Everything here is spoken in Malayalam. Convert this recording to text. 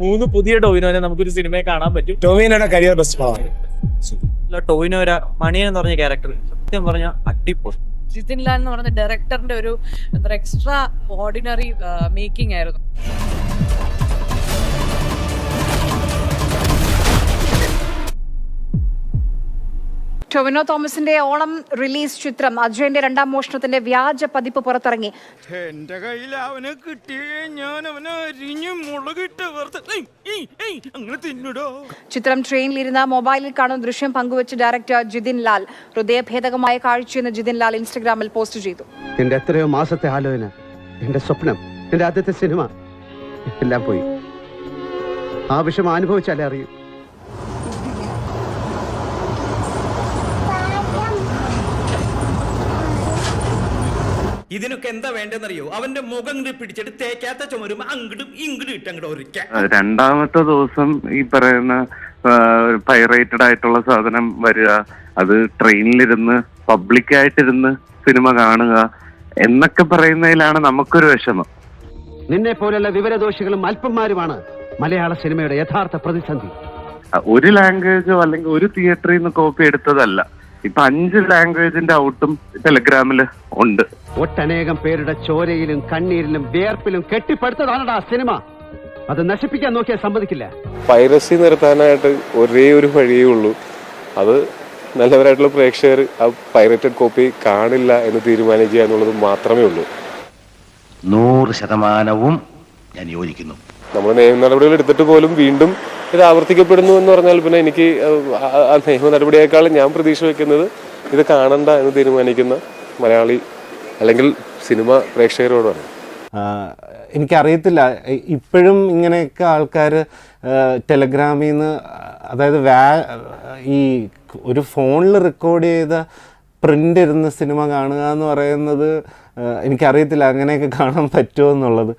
മൂന്ന് പുതിയ ടോവിനോനെ നമുക്കൊരു സിനിമയെ കാണാൻ പറ്റും. ടോവിനോയുടെ കരിയർ ബെസ്റ്റ് പടമാണ് അല്ല, ടോവിനോര മണിയൻ എന്ന് പറഞ്ഞ ക്യാരക്ടർ സത്യം പറഞ്ഞ അടിപൊളി. ജിതിൻ ലാൽ എന്ന് പറഞ്ഞ ഡയറക്ടറിന്റെ ഒരു എന്താ എക്സ്ട്രാ ഓർഡിനറി മേക്കിംഗ് ആയിരുന്നു. ടൊവിനോ തോമസിന്റെ ഓണം റിലീസ് ചിത്രം അജയന്റെ രണ്ടാം മോഷണത്തിന്റെ വ്യാജ പതിപ്പ് പുറത്തിറങ്ങി. എന്റെ കയ്യിൽ അവനെ കിട്ടിയേ ഞാൻ അവനെ അരിഞ്ഞു മുളകിട്ട് അങ്ങനെ തിന്നിടോ. ചിത്രം ട്രെയിനിലിരുന്ന മൊബൈലിൽ കാണുന്ന ദൃശ്യം പങ്കുവച്ച് ഡയറക്ടർ ജിതിൻ ലാൽ. ഹൃദയഭേദകമായ കാഴ്ചയെന്ന് ജിതിൻ ലാൽ ഇൻസ്റ്റഗ്രാമിൽ പോസ്റ്റ് ചെയ്തു. എന്റെ എത്രയോ മാസത്തെ ആലോചന എന്റെ സ്വപ്നം എന്റെ ആദ്യത്തെ സിനിമ എല്ലാം പോയി. ആ വിഷമം അനുഭവിച്ചാലേ അറിയൂ. ഇതിനൊക്കെ എന്താ വേണ്ടെന്നറിയോ അവന്റെ മുഖം പിടിച്ചിട്ട് തേക്കാത്ത ചുമരും അങ്ങടും ഇങ്ങടും ഇട്ട് അങ്ങോട്ട് ഒരിക്കാൻ. രണ്ടാമത്തെ ദിവസം ഈ പറയുന്ന പൈറേറ്റഡ് ആയിട്ടുള്ള സാധനം വരിക അത് ട്രെയിനിലിരുന്ന് പബ്ലിക്കായിട്ടിരുന്ന് സിനിമ കാണുക എന്നൊക്കെ പറയുന്നതിലാണ് നമുക്കൊരു വിഷമം. നിന്നെ പോലുള്ള വിവരദോഷികളും അല്പന്മാരുമാണ് മലയാള സിനിമയുടെ യഥാർത്ഥ പ്രതിസന്ധി. ഒരു ലാംഗ്വേജോ അല്ലെങ്കിൽ ഒരു തിയേറ്ററിൽ നിന്ന് കോപ്പി എടുത്തതല്ല. ഇപ്പൊ അഞ്ച് ലാംഗ്വേജിന്റെ ഔട്ടും ടെലഗ്രാമിൽ ഉണ്ട്. ഒട്ടനേകം പേരുടെ ചോരയിലും കണ്ണീരിലും വിയർപ്പിലും കെട്ടിപ്പടുത്തതാണടാ സിനിമ. അത് നശിപ്പിക്കാൻ നോക്കിയാൽ സമ്മതിക്കില്ല. പൈറസി നിർത്താനായിട്ട് ഒരേ ഒരു വഴിയേ ഉള്ളൂ. അത് നല്ലവരായിട്ടുള്ള പ്രേക്ഷകർ ആ പൈറേറ്റഡ് കോപ്പി കാണില്ല എന്ന് തീരുമാനിക്കുക എന്നുള്ളത് മാത്രമേ ഉള്ളൂ. നൂറ് ശതമാനവും ഞാൻ യോജിക്കുന്നു. നമ്മൾ നിയമ നടപടികൾ എടുത്തിട്ട് പോലും വീണ്ടും ഇത് ആവർത്തിക്കപ്പെടുന്നു എന്ന് പറഞ്ഞാൽ പിന്നെ എനിക്ക് നിയമ നടപടിയേക്കാളും ഞാൻ പ്രതീക്ഷ വെക്കുന്നത് ഇത് കാണണ്ട എന്ന് തീരുമാനിക്കുന്ന മലയാളി അല്ലെങ്കിൽ സിനിമ പ്രേക്ഷകരോടാണ് എനിക്കറിയത്തില്ല. ഇപ്പോഴും ഇങ്ങനെയൊക്കെ ആൾക്കാർ ടെലഗ്രാമിൽ നിന്ന് അതായത് വാ ഈ ഒരു ഫോണിൽ റെക്കോർഡ് ചെയ്ത പ്രിന്റ് ഇരുന്ന സിനിമ കാണുക എന്ന് പറയുന്നത് എനിക്കറിയത്തില്ല. അങ്ങനെയൊക്കെ കാണാൻ പറ്റുമോ എന്നുള്ളത്.